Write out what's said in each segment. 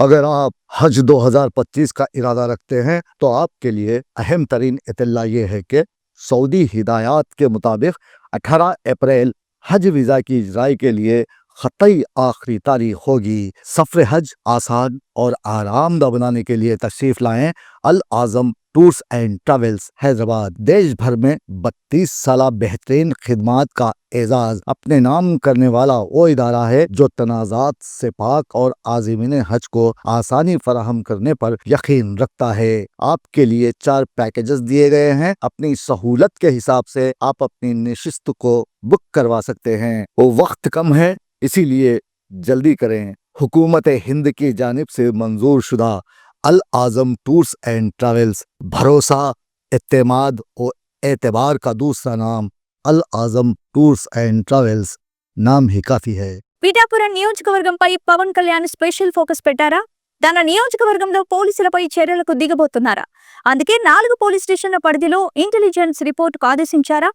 अगर आप हज 2025 का इरादा रखते हैं तो आपके लिए अहम तरीन इतला ये है कि सऊदी हिदायत के मुताबिक 18 अप्रैल हज वीज़ा की इजराई के लिए खतई आखिरी तारीख होगी। सफ़र हज आसान और आरामदा बनाने के लिए तशरीफ़ लाएँ। Al Azam tours and travels, Hyderabad. देश भर में 32 साल बेहतरीन खिदमात का एजाज अपने नाम करने वाला वो इदारा है जो तनाज़ात से पाक और आज़मीन हज को आसानी फराहम करने पर यकीन रखता है। आपके लिए चार पैकेजेस दिए गए हैं। अपनी सहूलत के हिसाब से आप अपनी नशिस्त को बुक करवा सकते हैं। वो वक्त कम है, इसीलिए जल्दी करें। हुकूमत हिंद की जानब से मंजूर शुदा। Al Azam tours and travels भरोसा एतमाद और एतबार का दूसरा नाम Al Azam tours and travels NAM he coffee హై పిఠాపురం నియోజకవర్గంపై పవన్ కళ్యాణ్ స్పెషల్ ఫోకస్ పెట్టారా తన నియోజకవర్గంలో పోలీసులపై చర్యలకు దిగబోతున్నారా అందుకే నాలుగు పోలీస్ స్టేషన్ల పరిధిలో ఇంటెలిజెన్స్ రిపోర్టుకు ఆదేశించారా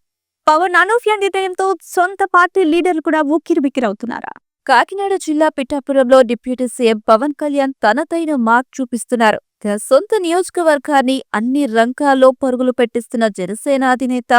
పవన్ అనూహ్య నిర్ణయంతో సొంత పార్టీ లీడర్లు కూడా ఉక్కిరిబిక్కిరవుతున్నారా కాకినాడ జిల్లా పిఠాపురంలో డిప్యూటీ సీఎం పవన్ కళ్యాణ్ తనదైన మార్క్ చూపిస్తున్నారు. తన సొంత నియోజకవర్గాన్ని అన్ని రంగాల్లో పరుగులు పెట్టిస్తున్న జనసేన అధినేత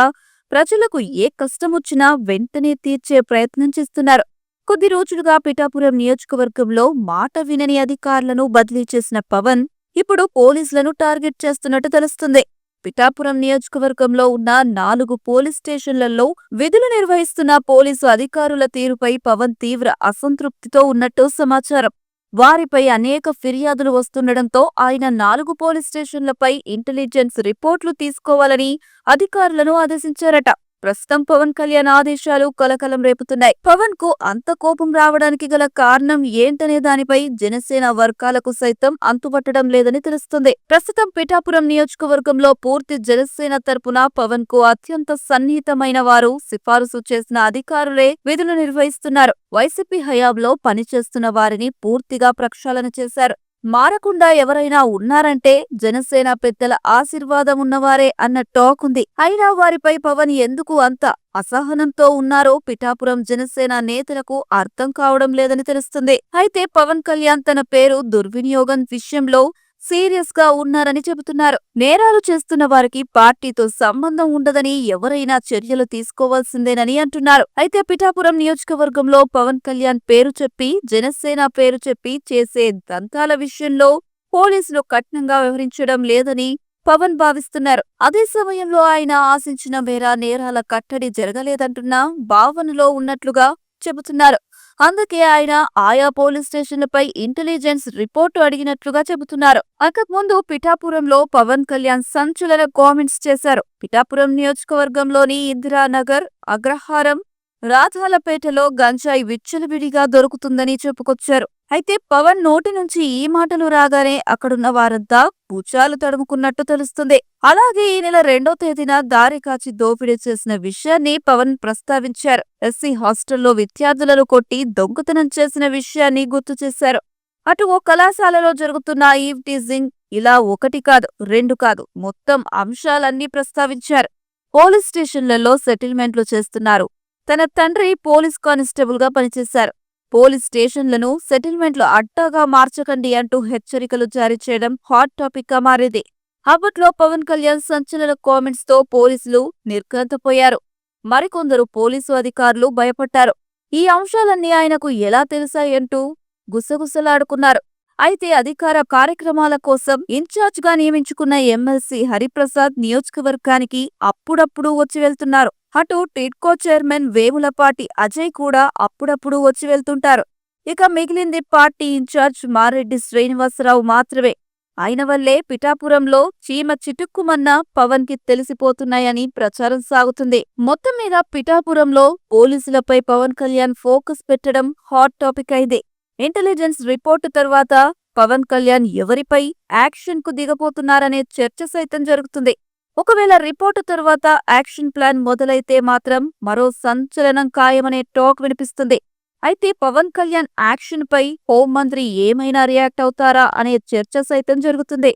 ప్రజలకు ఏ కష్టమొచ్చినా వెంటనే తీర్చే ప్రయత్నం చేస్తున్నారు. కొద్ది రోజులుగా పిఠాపురం నియోజకవర్గంలో మాట వినని అధికారులను బదిలీ చేసిన పవన్ ఇప్పుడు పోలీసులను టార్గెట్ చేస్తున్నట్టు తెలుస్తుంది. పిఠాపురం నియోజకవర్గంలో ఉన్న నాలుగు పోలీస్ స్టేషన్లలో విధులు నిర్వహిస్తున్న పోలీసు అధికారుల తీరుపై పవన్ తీవ్ర అసంతృప్తితో ఉన్నట్టు సమాచారం. వారిపై అనేక ఫిర్యాదులు వస్తుండటంతో ఆయన నాలుగు పోలీస్ స్టేషన్లపై ఇంటెలిజెన్స్ రిపోర్ట్లు తీసుకోవాలని అధికారులను ఆదేశించారట. ప్రస్తుతం పవన్ కళ్యాణ్ ఆదేశాలు కలకలం రేపుతున్నాయి. పవన్కు అంత కోపం రావడానికి గల కారణం ఏంటనే దానిపై జనసేన వర్గాలకు సైతం అంతుపట్టడం లేదని తెలుస్తుంది. ప్రస్తుతం పిఠాపురం నియోజకవర్గంలో పూర్తి జనసేన తరపున పవన్కు అత్యంత సన్నిహితమైన వారు సిఫారసు చేసిన అధికారులే విధులు నిర్వహిస్తున్నారు. వైసీపీ హయాంలో పనిచేస్తున్న వారిని పూర్తిగా ప్రక్షాళన చేశారు. మారకుండా ఎవరైనా ఉన్నారంటే జనసేన పెద్దల ఆశీర్వాదం ఉన్నవారే అన్న టాక్ ఉంది. అయినా వారిపై పవన్ ఎందుకు అంత అసహనంతో ఉన్నారో పిఠాపురం జనసేన నేతలకు అర్థం కావడం లేదని తెలుస్తుంది. అయితే పవన్ కళ్యాణ్ తన పేరు దుర్వినియోగం విషయంలో సీరియస్గా ఉన్నారని చెబుతున్నారు. నేరాలు చేస్తున్న వారికి పార్టీతో సంబంధం ఉండదని ఎవరైనా చర్యలు తీసుకోవాల్సిందేనని అంటున్నారు. అయితే పిఠాపురం నియోజకవర్గంలో పవన్ కళ్యాణ్ పేరు చెప్పి జనసేన పేరు చెప్పి చేసే దంతాల విషయంలో పోలీసులు కఠినంగా వ్యవహరించడం లేదని పవన్ భావిస్తున్నారు. అదే సమయంలో ఆయన ఆశించిన మేర నేరాల కట్టడి జరగలేదంటున్న భావనలో ఉన్నట్లుగా చెబుతున్నారు. అందుకే ఆయన ఆయా పోలీస్ స్టేషన్లపై ఇంటెలిజెన్స్ రిపోర్టు అడిగినట్లుగా చెబుతున్నారు. అంతకుముందు పిఠాపురంలో పవన్ కళ్యాణ్ సంచలన కామెంట్స్ చేశారు. పిఠాపురం నియోజకవర్గంలోని ఇందిరానగర్ అగ్రహారం రాధాలపేటలో గంజాయి విచ్చలవిడిగా దొరుకుతుందని చెప్పుకొచ్చారు. అయితే పవన్ నోటి నుంచి ఈ మాటలు రాగానే అక్కడున్న వారంతా భుజాలు తడుముకున్నట్టు తెలుస్తుంది. అలాగే ఈ నెల రెండో తేదీన దారి కాచి దోపిడీ చేసిన విషయాన్ని పవన్ ప్రస్తావించారు. ఎస్సీ హాస్టల్లో విద్యార్థులను కొట్టి దొంగతనం చేసిన విషయాన్ని గుర్తు చేశారు. అటు ఓ కళాశాలలో జరుగుతున్న ఈవ్ టీజింగ్ ఇలా ఒకటి కాదు రెండు కాదు మొత్తం అంశాలన్నీ ప్రస్తావించారు. పోలీస్ స్టేషన్లలో సెటిల్మెంట్లు చేస్తున్నారు. తన తండ్రి పోలీస్ కానిస్టేబుల్గా పనిచేశారు. పోలీస్ స్టేషన్లను సెటిల్మెంట్లు అడ్డాగా మార్చకండి అంటూ హెచ్చరికలు జారీ చేయడం హాట్ టాపిక్గా మారింది. అప్పట్లో పవన్ కళ్యాణ్ సంచలన కామెంట్స్తో పోలీసులు నిర్ఘంతపోయారు. మరికొందరు పోలీసు అధికారులు భయపడ్డారు. ఈ అంశాలన్నీ ఆయనకు ఎలా తెలుసాయంటూ గుసగుసలాడుకున్నారు. అయితే అధికార కార్యక్రమాల కోసం ఇన్ఛార్జ్గా నియమించుకున్న ఎమ్మెల్సీ హరిప్రసాద్ నియోజకవర్గానికి అప్పుడప్పుడు వచ్చి వెళ్తున్నారు. అటు టిడ్కో చైర్మన్ వేములపాటి అజయ్ కూడా అప్పుడప్పుడు వచ్చి వెళ్తుంటారు. ఇక మిగిలింది పార్టీ ఇన్ఛార్జ్ మారెడ్డి శ్రీనివాసరావు మాత్రమే. ఆయన వల్లే పిఠాపురంలో చీమ చిటుక్కుమన్న పవన్కి తెలిసిపోతున్నాయని ప్రచారం సాగుతుంది. మొత్తం మీద పిఠాపురంలో పోలీసులపై పవన్ కళ్యాణ్ ఫోకస్ పెట్టడం హాట్ టాపిక్ అయింది. ఇంటెలిజెన్స్ రిపోర్టు తర్వాత పవన్ కళ్యాణ్ ఎవరిపై యాక్షన్కు దిగబోతున్నారనే చర్చ సైతం జరుగుతుంది. ఒకవేళ రిపోర్టు తర్వాత యాక్షన్ ప్లాన్ మొదలైతే మాత్రం మరో సంచలనం ఖాయమనే టాక్ వినిపిస్తుంది. అయితే పవన్ కళ్యాణ్ యాక్షన్ పై హోంమంత్రి ఏమైనా రియాక్ట్ అవుతారా అనే చర్చ సైతం జరుగుతుంది.